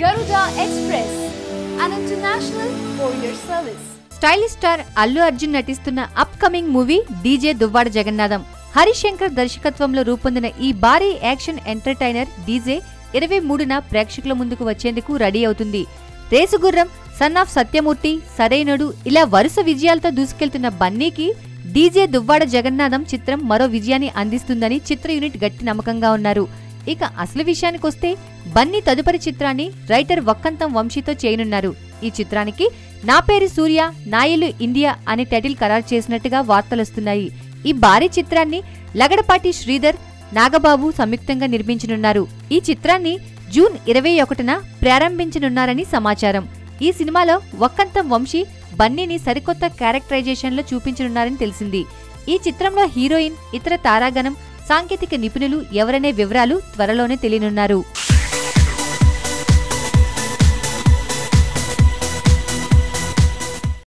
Garuda express అన్ international courier service stylish star Allu Arjun నటిస్తున్న upcoming movie DJ Duvvada Jagannadham Harishankar దర్శకత్వంలో రూపొందిన ఈ భారీ యాక్షన్ ఎంటర్టైనర్ డీజే ఇరవై మూడున ప్రేక్షకుల ముందుకు వచ్చేందుకు రెడీ అవుతుంది. రేసుగుర్రం సన్ ఆఫ్ సత్యమూర్తి సరైనడు ఇలా వరుస విజయాలతో దూసుకెళ్తున్న బన్నీకి డీజే దువ్వాడ జగన్నాథం చిత్రం మరో విజయాన్ని అందిస్తుందని చిత్ర యూనిట్ గట్టి నమ్మకంగా ఉన్నారు. ఇక అసలు విషయానికొస్తే బన్నీ తదుపరి చిత్రాన్ని రైటర్ వక్కంతం వంశీతో చేయనున్నారు. ఈ చిత్రానికి నా పేరు సూర్య నాయలు ఇండియా అనే టైటిల్ ఖరారు చేసినట్టుగా వార్తలొస్తున్నాయి ఈ భారీ చిత్రాన్ని లగడపాటి శ్రీధర్ నాగబాబు సంయుక్తంగా నిర్మించనున్నారు. ఈ చిత్రాన్ని జూన్ ఇరవై ఒకటిన ప్రారంభించనున్నారని సమాచారం. ఈ సినిమాలో వక్కంతం వంశీ బన్నీని సరికొత్త క్యారెక్టరైజేషన్లో చూపించనున్నారని తెలిసింది. ఈ చిత్రంలో హీరోయిన్ ఇతర తారాగణం సాంకేతిక నిపుణులు ఎవరనే వివరాలు త్వరలోనే తెలియనున్నారు.